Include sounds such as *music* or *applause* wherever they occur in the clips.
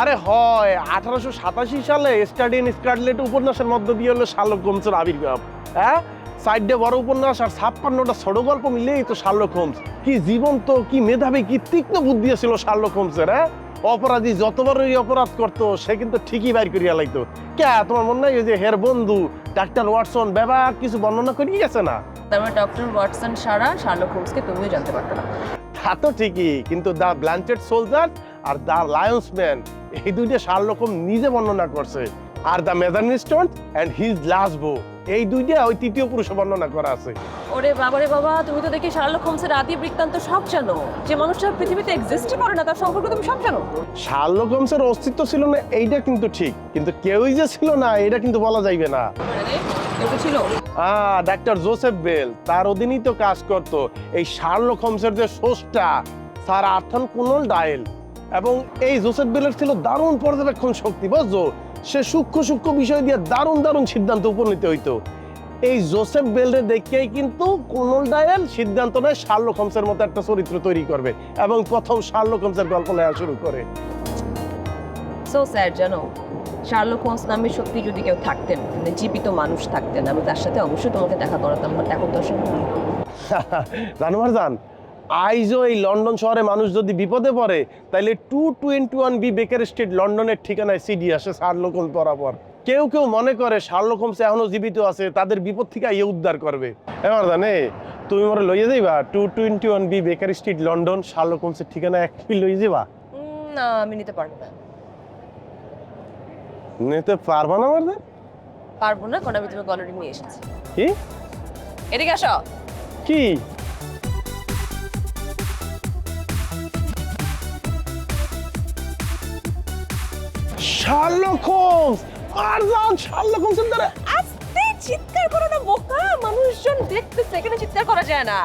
আরে হয় আঠারোশো সাতাশি সালে স্টাডি ইন স্কারলেট উপন্যাসের মধ্য দিয়ে হলো শার্লক হোমসের আবির্ভাব। হ্যাঁ? সাইডে বড় উপন্যাস আর ছাপ্পান্নটা ছোট গল্প মিলেই তো শার্লক হোমস। কি জীবন্ত কি মেধাবী কি তীক্ষ্ণ বুদ্ধি ছিল শার্লক হোমসের হ্যাঁ? অপরাধী যতবারই অপরাধ করতো সে কিন্তু ঠিকই বাইর করিয়া লাগতো কে তোমার মনে নাই যে হের বন্ধু ডাক্তার ওয়াটসন ব্যাপার কিছু বর্ণনা করিয়ে গেছে না? তার মানে ডক্টর ওয়াটসন সারা শার্লক হোমসকে তুমিও জানতে পারতো না। তা তো ঠিকই কিন্তু দ্য ব্ল্যান্টেড সোলজার আর দ্য লায়ন্স ম্যান এই দুইটা শার্লক হোমস নিজে বর্ণনা করছে। আর the Mazarin Stone and his last bow এই দুইটা ওই তৃতীয় পুরুষে বর্ণনা করা আছে। ওরে বাবা রে বাবা তুমি তো দেখি শার্লক হোমসের আদি বৃত্তান্ত সব জানো। যে মানুষটা পৃথিবীতে এক্সিস্টই করে না তার সম্পর্কে তুমি সব জানো। শার্লক হোমসের অস্তিত্ব ছিল না এইটা কিন্তু ঠিক কিন্তু কেউই যে ছিল না এটা কিন্তু বলা যাইবে না। ছিল। ডাক্তার জোসেফ বেল তার অধীনেই তো কাজ করত। এই শার্লক হোমসের যে সোর্সটা স্যার আর্থান কুনল ডায়েল এবং এই জোসেফ বেলের ছিল দারুণ পর্যবেক্ষণ শক্তি বুঝছ? সে সূক্ষ্ম সূক্ষ্ম বিষয় দিয়ে দারুণ দারুণ সিদ্ধান্ত উপনীত হইতো। এই জোসেফ বেলরে দেখেই কিন্তু কুনল ডায়েল সিদ্ধান্ত নেয় শার্লক হোমসের মতো একটা চরিত্র তৈরি করবে এবং প্রথম শার্লক হোমসের গল্প নেওয়া শুরু করে। সো স্যার জানো? শার্লক হোমস নামে সত্যি যদি কেউ থাকতেন মানে জীবিত মানুষ থাকতেন আমি তার সাথে অবশ্যই তোমাকে দেখা করাতাম বাট এখন তো। *laughs* জানোয়ার জান আইজও এই লন্ডন শহরে মানুষ যদি বিপদে পড়ে তাহলে two twenty one B Baker street লন্ডনের ঠিকানায় সিডি আসে শার্লক হোমস বরাবর। কেউ কেউ মনে করে শার্লক হোমস এখনও জীবিত আছে তাদের বিপদ থেকে ইয়ে উদ্ধার করবে। এবার জানে তুমি মনে লইয়ে যাইবা two twenty one B Baker street London Sherlock হোমসের ঠিকানা এক লইয়ে যাবা না আমি নিতে পারব না। নিতে পারবা না আমার পারব না কারণ আমি তোমাকে অলরেডি নিয়ে এসেছি। কি? এদিকে আসো। কি? Sherlock Holmes! মারজান শার্লক হোমসের দ্বারা? আস্তে চিৎকার করো না বোকা! মানুষজন দেখতে সেখানে চিৎকার করা যায় না।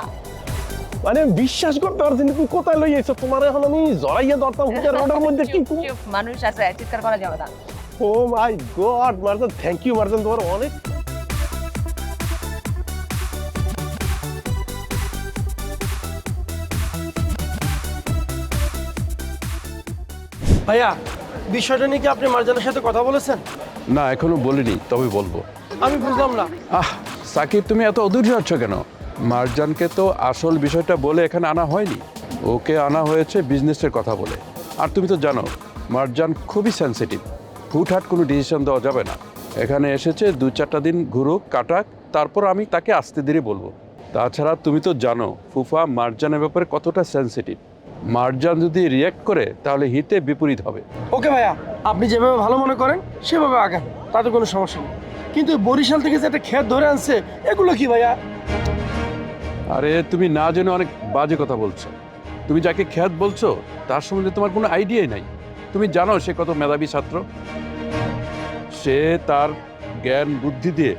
মানে বিশ্বাস করতে পারছি তুমি কোথায় লই এসো তোমার এখন আমি জড়াইয়া ধরতাম *laughs* হুজার রোডের মধ্যে কি মানুষ আছে চিৎকার করা যাবে না। ও my god Marjan thank you Marjan তোমার অনেক ভাইয়া বিষয়টা নিয়ে কি আপনি মার্জানের সাথে কথা বলেছেন? না এখনও বলিনি তবে বলব। আমি বুঝলাম না। আহ সাকিব তুমি এত অধৈর্য হচ্ছ কেন? মার্জানকে তো আসল বিষয়টা বলে এখানে আনা হয়নি। ওকে আনা হয়েছে বিজনেসের কথা বলে। আর তুমি তো জানো মার্জান খুবই সেনসিটিভ হুটহাট কোনো ডিসিশন দেওয়া যাবে না। এখানে এসেছে দু চারটা দিন ঘুরুক কাটাক তারপর আমি তাকে আস্তে ধীরে বলব। তাছাড়া তুমি তো জানো ফুফা মার্জানের ব্যাপারে কতটা সেনসিটিভ মার্জান যদি রিয়্যাক্ট করে তাহলে হিতে বিপরীত হবে। ওকে ভাইয়া আপনি যেভাবে ভালো মনে করেন সেভাবে আগান তাতে কোনো সমস্যা নেই। কিন্তু বরিশাল থেকে যে একটা ক্ষেত ধরে আনছে এগুলো কি ভাইয়া? আরে তুমি না জেনে অনেক বাজে কথা বলছো। তুমি যাকে খ্যাত বলছো তার সম্বন্ধে তোমার কোনো আইডিয়াই নাই। তুমি জানো সে কত মেধাবী ছাত্র? সে তার জ্ঞান বুদ্ধি দিয়ে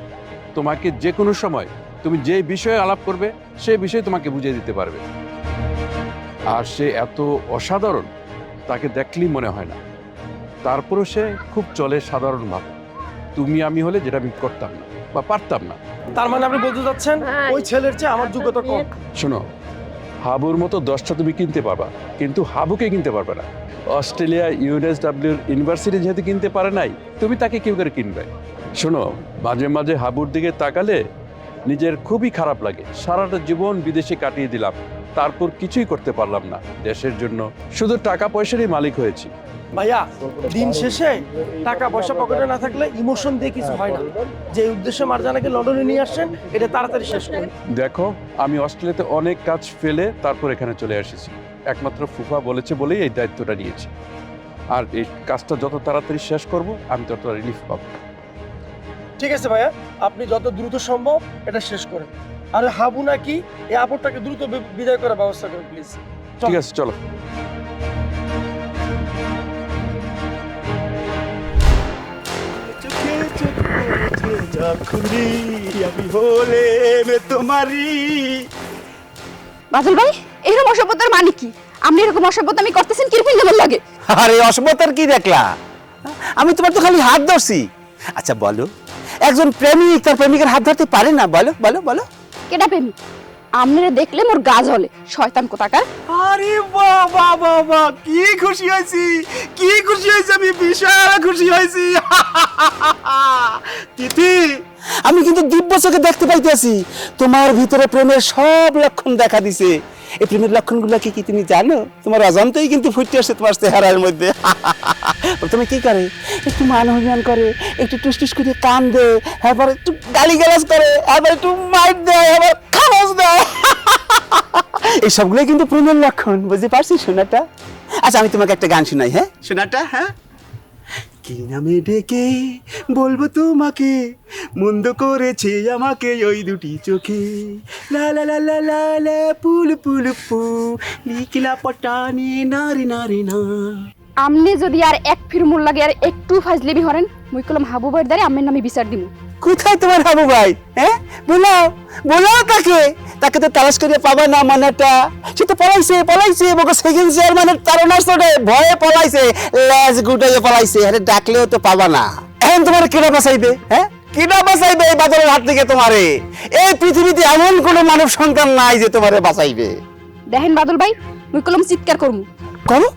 তোমাকে যে কোনো সময় তুমি যে বিষয়ে আলাপ করবে সে বিষয়ে তোমাকে বুঝিয়ে দিতে পারবে। আর সে এত অসাধারণ তাকে দেখলেই মনে হয় না। তারপরও সে খুব চলে সাধারণভাবে তুমি আমি হলে যেটা আমি করতাম না বা পারতাম না। তার মানে আপনি বলতে চাচ্ছেন হ্যাঁ। ওই ছেলের চেয়ে আমার যোগ্যতা কম? শোনো হাবুর মতো দশটা তুমি কিনতে পারবা কিন্তু হাবুকে কিনতে পারবে না। অস্ট্রেলিয়া ইউএনএসডাব্লিউর ইউনিভার্সিটি যেহেতু কিনতে পারে নাই তুমি তাকে কেউ করে কিনবে? শোনো মাঝে মাঝে হাবুর দিকে তাকালে নিজের খুবই খারাপ লাগে। সারাটা জীবন বিদেশে কাটিয়ে দিলাম। তারপর কিছুই করতে পারলাম না। দেশের জন্য শুধু টাকা পয়সারই মালিক হয়েছি। ভাইয়া দিন শেষে টাকা পয়সা পকেটে না থাকলে ইমোশন দিয়ে কিছু হয় না। যে উদ্দেশ্যে মার্জানাকে লন্ডনে নিয়ে আসছেন এটা তাড়াতাড়ি শেষ করুন। দেখো আমি অস্ট্রেলিয়াতে অনেক কাজ ফেলে তারপর এখানে চলে এসেছি। একমাত্র ফুফা বলেছে বলেই এই দায়িত্বটা নিয়েছি। আর এই কাজটা যত তাড়াতাড়ি শেষ করব আমি তত রিলিফ পাবো। ঠিক আছে ভাইয়া আপনি যত দ্রুত সম্ভব এটা শেষ করেন। আর হাবু নাকি এই আপদটাকে দ্রুত বিদায় করার ব্যবস্থা করেন প্লিজ ঠিক আছে চলো। বাদল ভাই এরকম অসভ্যতার মানে কি? আপনি এরকম অসভ্যতা আমি করতেছেন কীরকম লাগে? আরে অসভ্যতার কি দেখলা? আমি তোমার তো খালি হাত ধরছি। আচ্ছা বলো। একজন প্রেমিক তার প্রেমিকের হাত ধরতে পারে না? বলো বলো বলো। কেটা প্রেমিক আপনারা দেখলে মোর গা জ্বলে শয়তান কোথাকার? আরে বাবা বাবা, কি খুশি হয়েছি, কি খুশি হয়েছি, আমি বিশাল খুশি হয়েছি। *laughs* তিথি, আমি কিন্তু দিব্য চোখে দেখতে পাইতেছি, তোমার ভিতরে প্রেমের সব লক্ষণ দেখা দিছে। এই প্রেমের লক্ষণগুলো কি কি তুমি জানো? তোমার অজান্তেই কিন্তু ফুটে আসছে তোমার চেহারার মধ্যে। *laughs* তুমি কি করে? একটু মান অভিমান করে একটু টুস টুস করে কান দে এবার একটু গালি গালাজ করে আবার একটু মাইট দেয় আবার খালাস দেয়। এই সবগুলোই কিন্তু প্রেমের লক্ষণ বুঝতে পারছিস সোনাটা? আচ্ছা আমি তোমাকে একটা গান শোনাই হ্যাঁ? সোনাটা হ্যাঁ? কি নামে ডেকে বলব তোমাকে? মন্দ করেছে আমাকে ওই দুটি চোখে। লা লা লা লা লা লা পুল পুল পু লিখিলা পটানি নারি নারি না। আমনে যদি আর এক ফির মোর লাগে আর একটু ফাজলেবি হরেন মুই কলম হাবু ভাইয়ের দ্বারে আমের নামে বিচার দিমু। কোথায় তোমার হাবু ভাই? হ্যাঁ বলাও বলাও তাকে। তাকে তো তালাশ করে পাবা না মানাটা। সে তো পলাইছে পলাইছে বকে সেকেন্ড চেয়ারম্যানের তারণা চড়ে ভয়ে পলাইছে লেজ গুটাইয়ে পলাইছে। আরে ডাকলেও তো পাবা না। এখন তোমার কেনা বাঁচাইবে হ্যাঁ কেনা বাঁচাইবে এই বাদলের হাত থেকে তোমারে? এই পৃথিবীতে এমন কোনো মানব সন্তান নাই যে তোমারে বাঁচাইবে। দেখেন বাদল ভাই মুই কলম চিৎকার করমু। করো?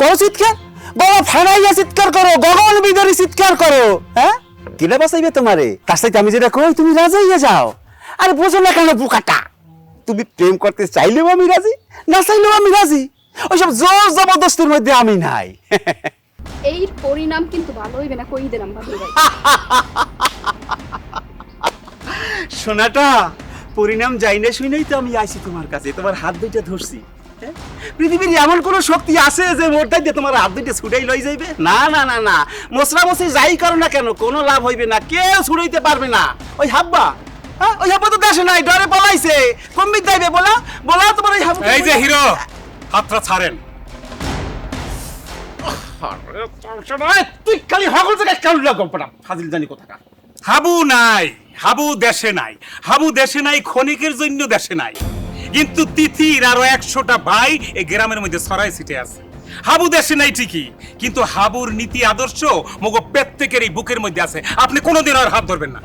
করো চিৎকার? বড় ফানাইয়া চিৎকার করো গগন বিদারি চিৎকার করো হ্যাঁ? কিনা বাঁচাইবে তোমারে। তার সাথে আমি যেটা কই তুমি রাজাইয়া যাও। আরে বোঝো না কেন বোকাটা? তুমি প্রেম করতে চাইলেও আমি রাজি না চাইলেও আমি রাজি। ওইসব জোর জবরদস্তির মধ্যে আমি নাই। *laughs* এই পরিণাম কিন্তু ভালো হইবে না কই দিলাম ভাই সোনাটা পরিণাম যাই না শুনেই তো আমি আইছি তোমার কাছে তোমার হাত দুইটা ধরছি? পৃথিবীর এমন কোন শক্তি আছে যে মোরটাই দিয়ে তোমার হাত দুইটা ছুটাই লই যাইবে? না না না না। মশরা মশি যাই করো না কেন কোনো লাভ হইবে না কেউ ছুটাইতে পারবে না। ওই হাব্বা হ্যাঁ? ওই হাব্বা তো দেশে নাই ডরে পলাইছে। কম্বিত যাইবে বলা? বলা তোমার ওই হাব্বা এই যে হিরো হাতটা ছাড়েন। তুই খালি হগল থেকে কাউল গল্পটা? ফাজিল জানি কোথাকার। হাবু নাই হাবু দেশে নাই। হাবু দেশে নাই ক্ষণিকের জন্য দেশে নাই। কিন্তু তিথির আরও একশোটা ভাই এই গ্রামের মধ্যে ছড়াই ছিটে আছে। হাবু দেশে নাই ঠিকই, কিন্তু হাবুর নীতি আদর্শ মগো প্রত্যেকের এই বুকের মধ্যে আছে। আপনি কোনোদিন আর হাত ধরবেন না।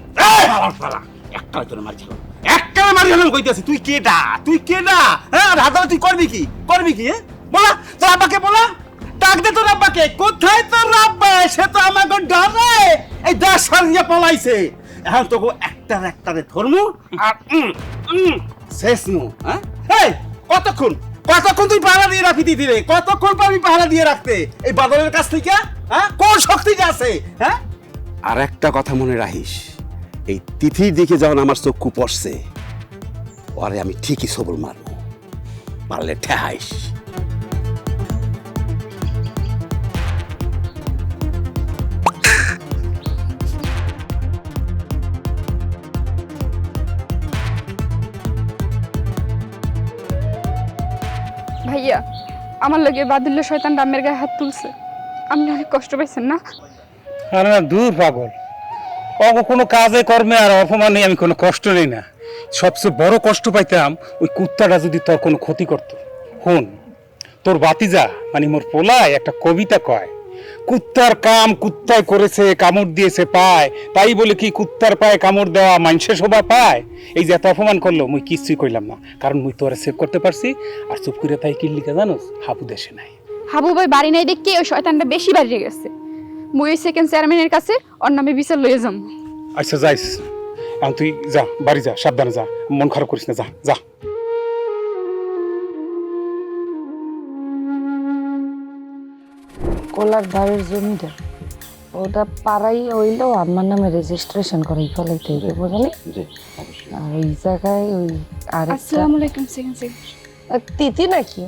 একটা তোরে মারছি একটা মারি হলাম কইতাছি, তুই কেডা? তুই কেডা? হ্যাঁ রাধা তুই করবি কি? করবি কি হ্যাঁ? বলা, তোর আব্বাকে বলা? ডাক দে তোর আব্বাকে, কোথায় তোর আব্বা? সে তো আমাকে ডরে এই দেশ সারিয়ে পলাইছে। এখন তোকে একটার একটারে ধর্ম, আর শেষ নু হ্যাঁ? এই, কতক্ষণ? কতক্ষণ তুই পাহারা দিয়ে রাখি দিদি রে? কতক্ষণ পারবি পাহারা দিয়ে রাখতে? এই বাদলের কাছ থেকে হ্যাঁ? কোন শক্তিটা আছে হ্যাঁ? আর একটা কথা মনে রাখিস, এই তিথির দিকে যখন আমার চক্ষু পড়ছে, পরে আমি ঠিকই সবল মারব। পারলে ঠেহাইস। ভাইয়া আমার লগে বাদুল্য শয়তান ডামের গায়ে হাত তুলছে। আপনি অনেক কষ্ট পাইছেন না? আরে না, দূর পাগল। অগ কোনো কাজে, কর্মে আর অপমানে আমি কোনো কষ্ট নেই না। সবচেয়ে বড় কষ্ট পাইতাম ওই কুত্তাটা যদি তোর কোনো ক্ষতি করত। হন, তোর বাতিজা মানে মোর পোলায় একটা কবিতা কয় কুত্তার কাম কুত্তায় করেছে কামড় দিয়েছে পায়। তাই বলে কি কুত্তার পায়ে কামড় দেওয়া মানুষের শোভা পায়? এই যে এত অপমান করল মুই কিচ্ছুই কইলাম না। কারণ মুই তোরা সেভ করতে পারছি। আর চুপ করে তাই কিল্লিকা জানোস? হাবু দেশে নাই। হাবু ভাই বাড়ি নাই দেখে ওই শয়তানটা বেশি বাড়িয়ে গেছে। মুই ওই সেকেন্ড চেয়ারম্যানের কাছে ওর নামে বিচার লয়ে যাম। আচ্ছা যাইস। এখন তুই যা বাড়ি যা সাবধানে যা। মন খারাপ করিস না যা যা। কোলার ধারের জমিটা ওটা পাড়াই হইলেও আমার নামে রেজিস্ট্রেশন করাই ফেলাইতে হইবে বুঝলি? আর ওই জায়গায় ওই আর আসসালামু আলাইকুম সেকেন্ড সেকেন্ড। তিথি নাকি?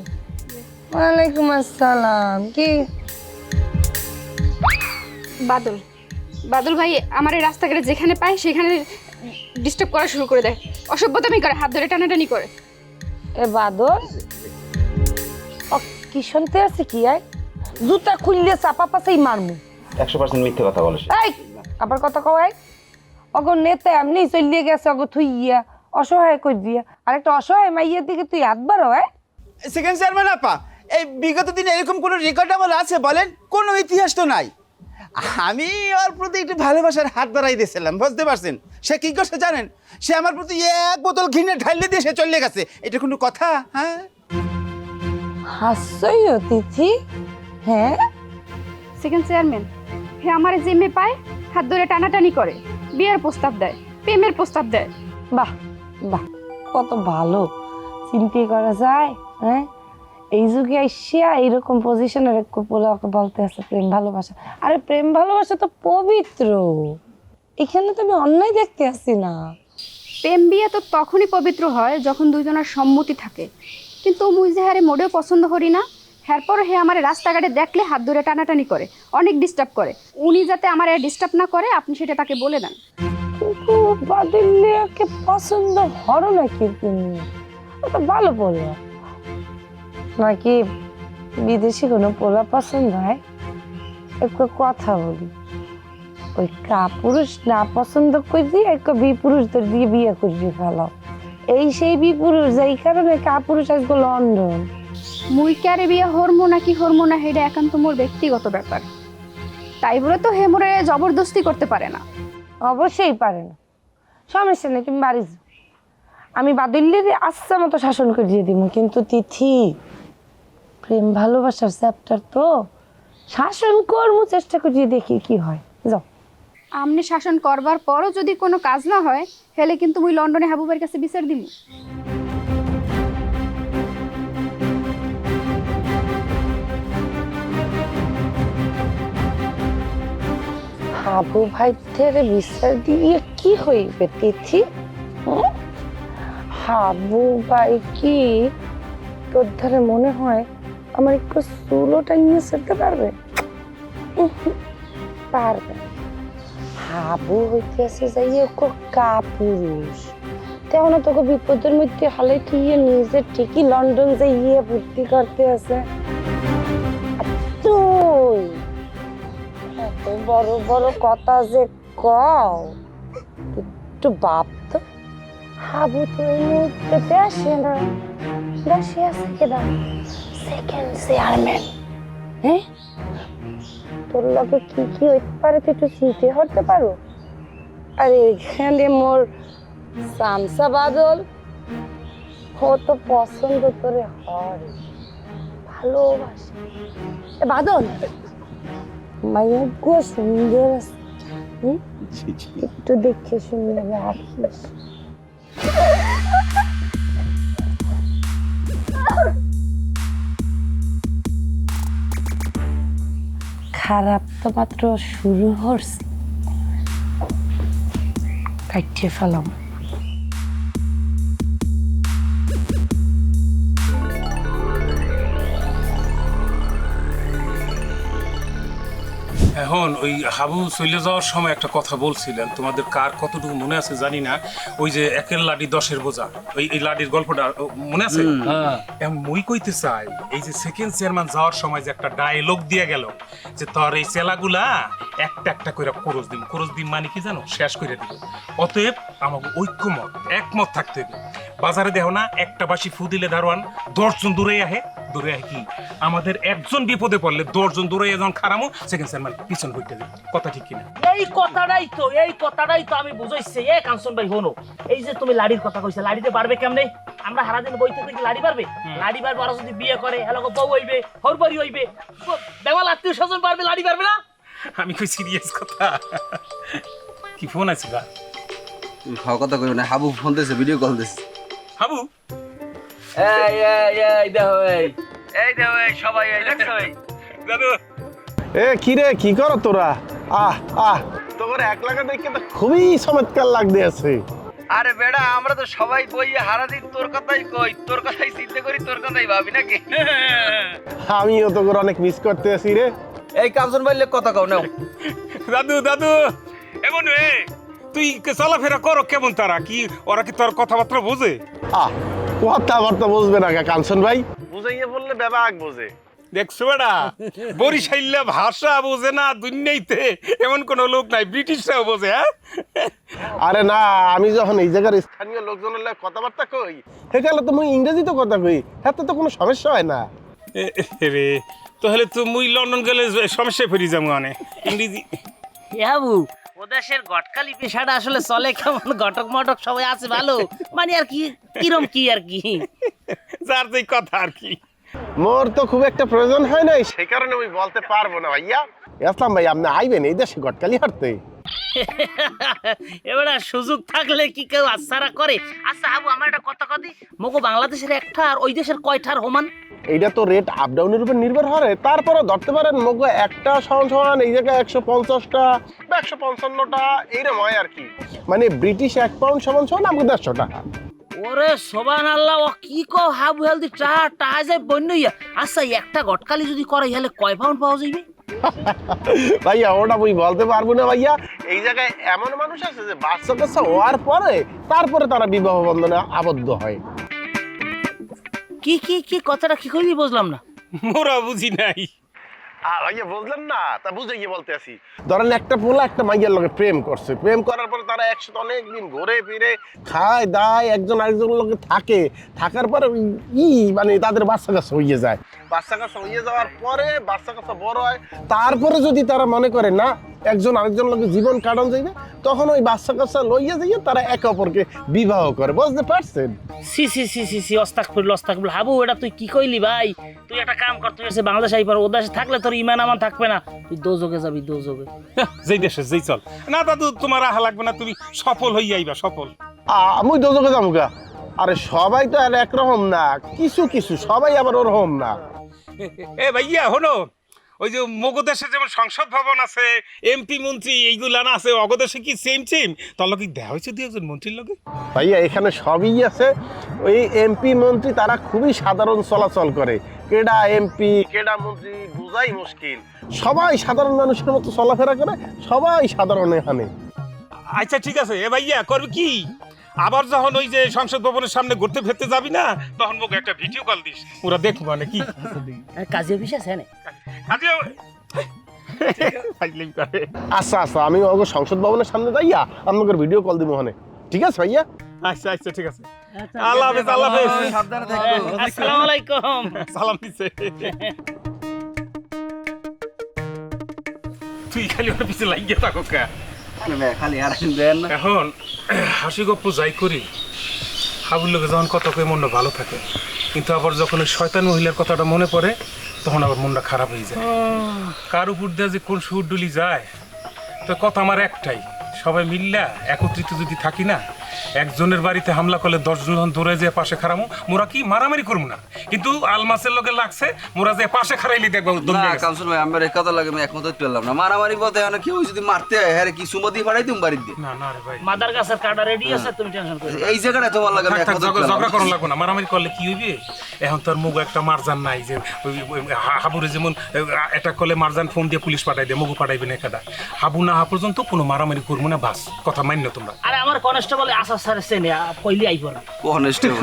ওয়ালাইকুম আসসালাম কি? বাদল বাদল ভাই আমার এই রাস্তাঘাটে যেখানে পায় সেখানে ডিস্টার্ব করা শুরু করে দেয়। অসভ্যতামি করে হাত ধরে টানাটানি করে। এ বাদল? ও কি শুনতে আছে কি আয়? জুতা খুললে চাপা পাশেই মারমু। একশো পার্সেন্ট মিথ্যে কথা বলে এই আবার কথা কয় অগ নেতা এমনি চলিয়ে গেছে অগ থুই গিয়া অসহায় কই দিয়া। আর একটা অসহায় মাইয়ের দিকে তুই হাত বাড়ো হয় সেকেন্ড চেয়ারম্যান আপা এই বিগত দিনে এরকম কোনো রেকর্ডেবল আছে বলেন? কোনো ইতিহাস তো নাই। আমি ওর প্রতি একটু ভালোবাসার হাত বাড়াই দিয়েছিলাম বুঝতে পারছেন? সে কি করছে জানেন? সে আমার প্রতি এক বোতল ঘিনে ঢাইলে দিয়ে সে চলে গেছে। এটা কোনো কথা হ্যাঁ? হাসছই তিথি হ্যাঁ? সেকেন্ড চেয়ারম্যান হে আমার যে মেয়ে পায় হাত ধরে টানাটানি করে বিয়ের প্রস্তাব দেয় প্রেমের প্রস্তাব দেয়। বাহ বাহ কত ভালো। চিন্তা করা যায় হ্যাঁ? এই যুগে আইসিয়া এইরকম পজিশনের বলতে আছে প্রেম ভালোবাসা। আরে প্রেম ভালোবাসা তো পবিত্র। এখানে তো আমি অন্যায় দেখতে আসি না। প্রেম বিয়ে তো তখনই পবিত্র হয় যখন দুইজনের সম্মতি থাকে। কিন্তু মুই যে হারে মোটেও পছন্দ করি না। এরপর হে আমার রাস্তাঘাটে দেখলে হাত ধরে টানাটানি করে, অনেক ডিস্টার্ব করে। উনি যাতে আমার ডিস্টার্ব না করে, আপনি সেটা তাকে বলে দেন। কিন্তু বাদিল্লিয়াকে পছন্দ হরো নাকি তুমি? তো ভালো পোলা নাকি বিদেশি কোনো পোলা পছন্দ হয়? একটু কথা বলি। ওই কাপুরুষ না পছন্দ করছি এক বিপুরুষদের দিয়ে বিয়ে করবি ফেলো। এই সেই বিপুরুষ, যেই কারণে কাপুরুষ আসব লন্ডন মুই ক্যারে বিয়ে হরমো নাকি হরমো না এটা একান্ত মোর ব্যক্তিগত ব্যাপার। তাই বলে তো হেমরে জবরদস্তি করতে পারে না। অবশ্যই পারে না। সমস্যা নেই তুমি বাড়ি যাও আমি বাদুল্যের আচ্ছা মতো শাসন করিয়ে দিব কিন্তু তিথি প্রেম ভালোবাসার চ্যাপ্টার তো শাসন কর্ম চেষ্টা করিয়ে দেখি কি হয়। যাও। আমনে শাসন করবার পরও যদি কোনো কাজ না হয় হেলে কিন্তু মুই লন্ডনে হাবুবের কাছে বিচার দিব হাবু ভাইদের বিচার দিয়ে কি হইবে, তিথি? হাবু ভাই কি? তোর ধারে মনে হয় আমার একটু চুলোটা নিয়ে যেতে পারবে? পারবে। হাবু হইতেছে যাই ওকে কাপুরুষ। তেমন তোকে বিপদের মধ্যে হালাই তুই নিজে ঠিকই লন্ডন যে ইয়ে ভর্তি করতে আছে। এত বড় বড় কথা যে কও, একটু বাপ তো। হাবু তো এই মুহূর্তে দেশে না দেশে আছে কেনা সেকেন্ড চেয়ারম্যান হ্যাঁ? তোর লগে কি কি হইতে পারে তুই একটু চিনতে হতে পারো। আর এখানে মোর সামসা বাদল, ও তো পছন্দ করে হয়। ভালোবাসে। বাদল মাইয়া গো সুন্দর একটু দেখে শুনে রাখিস। খারাপ তো মাত্র শুরু হচ্ছে কাটিয়ে ফেলাম। এখন ওই হাবু চলে যাওয়ার সময় একটা কথা বলছিলেন। তোমাদের কার কতটুকু মনে আছে জানি না। ওই যে একের লাডি দশের বোঝা। ওই এই লাডির গল্পটা মনে আছে? এখন মই কইতে চাই এই যে সেকেন্ড চেয়ারম্যান যাওয়ার সময় যে একটা ডায়লগ দিয়ে গেল যে তোর এই চেলাগুলা একটা একটা করে করজ দিন করজ দিন মানে কি জানো? শেষ করে দিব অতএব আমাকে ঐক্যমত একমত থাকতে হবে। বাজারে দেখো না একটা বাসি ফু দিলে দারোয়ান দশজন দূরে আহে। দূরে আহে কি? আমাদের একজন বিপদে পড়লে দশজন দূরে যখন খারামো সেকেন্ড চেয়ারম্যান পিছন হইতে দেবে কথা ঠিক কিনা? এই কথাটাই তো এই কথাটাই তো আমি বুঝাইছি। এ কাঞ্চন ভাই হনো এই যে তুমি লাড়ির কথা কইছে লাড়িতে পারবে কেমনে? আমরা সারাদিন বই থেকে লাড়ি পারবে? লাড়ি পারবে আর যদি বিয়ে করে হ্যালো বউ হইবে হরবাড়ি হইবে দেওয়াল আত্মীয় স্বজন পারবে লাড়ি পারবে না? আমি কই সিরিয়াস কথা? কি ফোন আছে গা? খাওয়া কথা কইব না হাবু ফোন দিয়েছে ভিডিও কল দিয়েছে হাবু? এই এই এই দেখো এই। এই দেখো এই সবাই এই দেখছ এই। দাদু এ কি রে কি করো তোরা? আহ আহ। তোর এক লাগা দেখে তো খুবই চমৎকার লাগতে আছে। আরে বেড়া আমরা তো সবাই বই হারাদিন তোর কথাই কই তোর কথাই চিন্তা করি তোর কথাই ভাবি নাকি? আমিও অনেক মিস করতে আছি রে। এই ভাইলে কথা কও নাও। দাদু দাদু। এমন এ তুই চলাফেরা করো কেমন তারা? কি ওরা কি তোর কথাবার্তা বোঝে? আহ কথাবার্তা বুঝবে না কা কাঞ্চন ভাই? বুঝাইয়ে বললে ব্যাপাক বোঝে। দেখছ বেড়া? বরিশাইল্লা ভাষা বোঝে না দুনিয়াইতে এমন কোন লোক নাই ব্রিটিশরাও বোঝে হ্যাঁ? আরে না আমি যখন এই জায়গার স্থানীয় লোকজনের লাগে কথাবার্তা কই সেখানে তো মুই ইংরেজিতে কথা কই হাতে তো কোনো সমস্যা হয় না। রে তাহলে তো মুই লন্ডন গেলে সমস্যায় ফিরে যাব মানে ইংরেজি। বাবু ওদেশের গটকালি পেশাটা আসলে চলে কেমন? ঘটক মটক সবাই আছে ভালো মানে আর কি কিরম কি আর কি? যার কথা আর কি। মোর তো খুব একটা প্রয়োজন হয় নাই। সেই কারণে আমি বলতে পারব না ভাইয়া। আসলাম ভাই আপনি আইবেন এই দেশে গটকালি হাঁটতে। এবার সুযোগ থাকলে কি কেউ আচ্ছারা করে? আচ্ছা হাবু আমার একটা কথা কদি। মগো বাংলাদেশের একটা আর ওই দেশের কয়টার এইটা তো রেট আপ ডাউনের উপর নির্ভর করে তারপরে ধরতে পারেন মগ একটা সমান সমান এই জায়গায় একশো পঞ্চাশটা বা একশো পঞ্চান্নটা এইরকম হয় আর কি। মানে ব্রিটিশ এক পাউন্ড সমান সমান আমাকে দেড়শো টাকা। ওরে সোবান আল্লাহ ও কি কো হাবু হেলদি টা টা যায় বন্য ইয়া। আচ্ছা একটা গটকালি যদি করে হলে কয় পাউন্ড পাওয়া যাইবে? ভাইয়া ওটা আমি বলতে পারব না ভাইয়া। এই জায়গায় এমন মানুষ আছে যে বাচ্চা কাচ্চা হওয়ার পরে তারপরে তারা বিবাহ বন্ধনে আবদ্ধ হয়। কি কি কি কথাটা কি কইলি বুঝলাম না। মোরা বুঝি নাই। ভাইয়া বুঝলেন না, তা বুঝে গিয়ে বলতে আসি ধরেন একটা পোলা একটা মাইয়ার লগে প্রেম করছে, প্রেম করার পরে তারা একসাথে অনেক দিন ঘুরে ফিরে খায়, দায়, একজন আরেকজন লোকে থাকে। থাকার পরে ই মানে তাদের বাচ্চা কাচ্চা হইয়ে যায়। বাচ্চা কাচ্চা হইয়ে যাওয়ার পরে বাচ্চা কাচ্চা বড় হয় তারপরে যদি তারা মনে করে না একজন আরেকজন লগে জীবন কাটানো যাইবে তখন ওই বাচ্চা কাচ্চা লইয়া যাইয়ে তারা একে অপরকে বিবাহ করে। বুঝতে পারছেন? সি সি সি সি সি অস্তাক অস্তাক হাবু এটা তুই কি কইলি ভাই? তুই একটা কাম কর তুই এসে বাংলাদেশ আই পার ও দেশে থাকলে তোর ইমান আমান থাকবে না। তুই দোজোগে যাবি দোজোগে। যেই দেশে যেই চল। না দাদু তোমার আহা লাগবে না তুমি সফল হইয়া আইবা সফল। আমি দোজকে যামুগা আরে সবাই তো আর একরকম না কিছু কিছু সবাই আবার ওরকম না। এ ভাইয়া হলো ওই যে মগদেশে যেমন সংসদ ভবন আছে এমপি মন্ত্রী এইগুলা না আছে অগদেশে কি সেম সেম তার লগে দেখা হয়েছে দুই একজন মন্ত্রীর লগে? ভাইয়া এখানে সবই আছে। ওই এমপি মন্ত্রী তারা খুবই সাধারণ চলাচল করে। কেডা এমপি কেডা মন্ত্রী বোঝাই মুশকিল। সবাই সাধারণ মানুষের মতো চলাফেরা করে সবাই সাধারণ এখানে আচ্ছা ঠিক আছে। এ ভাইয়া করবে কি? আবার যখন ওই যে সংসদ ভবনের সামনে ঘুরতে ফিরতে যাবি না তখন মোক একটা ভিডিও কল দিস। ওরা দেখব মানে কি। কাজী অফিস আছে না। আজকে আচ্ছা আচ্ছা আমি ওকে সংসদ ভবনের সামনে যাইয়া আপনাদের ভিডিও কল দিব ওখানে ঠিক আছে ভাইয়া? আচ্ছা আচ্ছা ঠিক আছে। আল্লাহ হাফেজ আল্লাহ হাফেজ। সাবধানে আসসালামু আলাইকুম। সালাম দিছে। তুই খালি ওর পিছে লাগিয়ে থাকো কা? এখন, হাসি গপ্প যাই করি। হাবুর লোকে যখন কত করে মনটা ভালো থাকে। কিন্তু আবার যখন ওই শয়তান মহিলার কথাটা মনে পড়ে, তখন আবার মনটা খারাপ হয়ে যায়। কার উপর দিয়ে যে কোন সুর ডুলি যায়, তো কথা আমার একটাই। সবাই মিললা একত্রিত যদি থাকি না একজনের বাড়িতে হামলা করলে দশজন যখন যে পাশে খারামো মোরা কি মারামারি করব না? কিন্তু আলমাসের লোকে লাগছে মোরা যে পাশে খারাইলি দেখব না। ভাই আমার কথা লাগে আমি একমত হতে পারলাম না। মারামারি বলতে এখন কেউ যদি মারতে হয় হ্যাঁ কি সুমতি ফাড়াই তুমি বাড়িতে না না রে ভাই। মাদার গাছের কাটা রেডি আছে তুমি টেনশন করো এই জায়গাটা তোমার লাগে আমি একমত ঝগড়া করুন লাগবো না। মারামারি করলে কি হইবে? এখন তোর মুখ একটা মারজান নাই যে হাবুরে যেমন এটা করলে মারজান ফোন দিয়ে পুলিশ পাঠাই দেয় মুগু পাঠাইবে না একাটা হাবু না হা পর্যন্ত কোনো মারামারি করব না বাস। কথা মান্য তোমরা। আরে আমার কনস্টেবল আসার স্যার চেনে কইলি আইব না। কনস্টেবল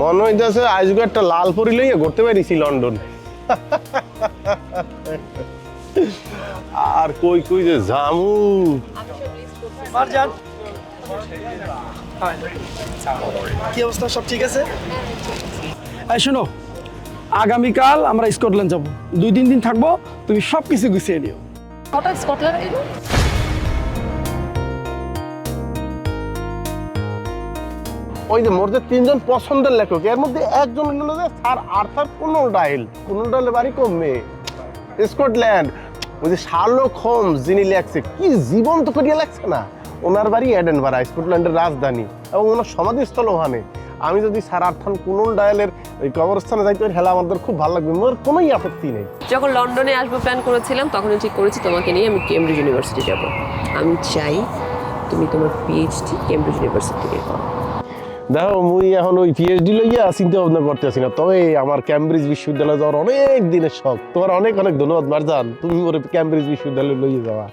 মনে হইতেছে আজকে একটা লাল পরি লইয়া ঘুরতে পারিছি লন্ডন। আর কই কই যে জামু মারজান। কি অবস্থা সব ঠিক আছে? এই শোনো আগামীকাল আমরা স্কটল্যান্ড যাব। দুই তিন দিন থাকব তুমি সব কিছু গুছিয়ে নিও। হঠাৎ স্কটল্যান্ড ওই যে মোর যে তিনজন পছন্দের লেখক, এর মধ্যে একজন হলো যে স্যার আর্থার কোনল ডাইল কোনল ডাইলের বাড়ি কমবে স্কটল্যান্ড। ওই যে শার্লক হোমস যিনি লেখছে, কি জীবন্ত করিয়া লেখছে না? ওনার বাড়ি এডেনবারা স্কটল্যান্ডের রাজধানী, এবং ওনার সমাধিস্থল ওখানে। আমি যদি স্যার আর্থান কোনল ডায়ালের ওই কবরস্থানে যাইতে পারি হেলা আমাদের খুব ভালো লাগবে। মোর কোনোই আপত্তি নেই। যখন লন্ডনে আসব প্ল্যান করেছিলাম তখনই ঠিক করেছি, তোমাকে নিয়ে আমি কেমব্রিজ ইউনিভার্সিটি যাব। আমি চাই তুমি তোমার পিএইচডি কেমব্রিজ ইউনিভার্সিটি থেকে করো দেখো মুই এখন ওই পিএইচডি লইয়া চিন্তা ভাবনা করতেছি না। তবে আমার ক্যামব্রিজ বিশ্ববিদ্যালয়ে যাওয়ার অনেক দিনের শখ। তোমার অনেক অনেক ধন্যবাদ, মারজান। তুমি ওর ক্যামব্রিজ বিশ্ববিদ্যালয়ে লইয়ে যাওয়া।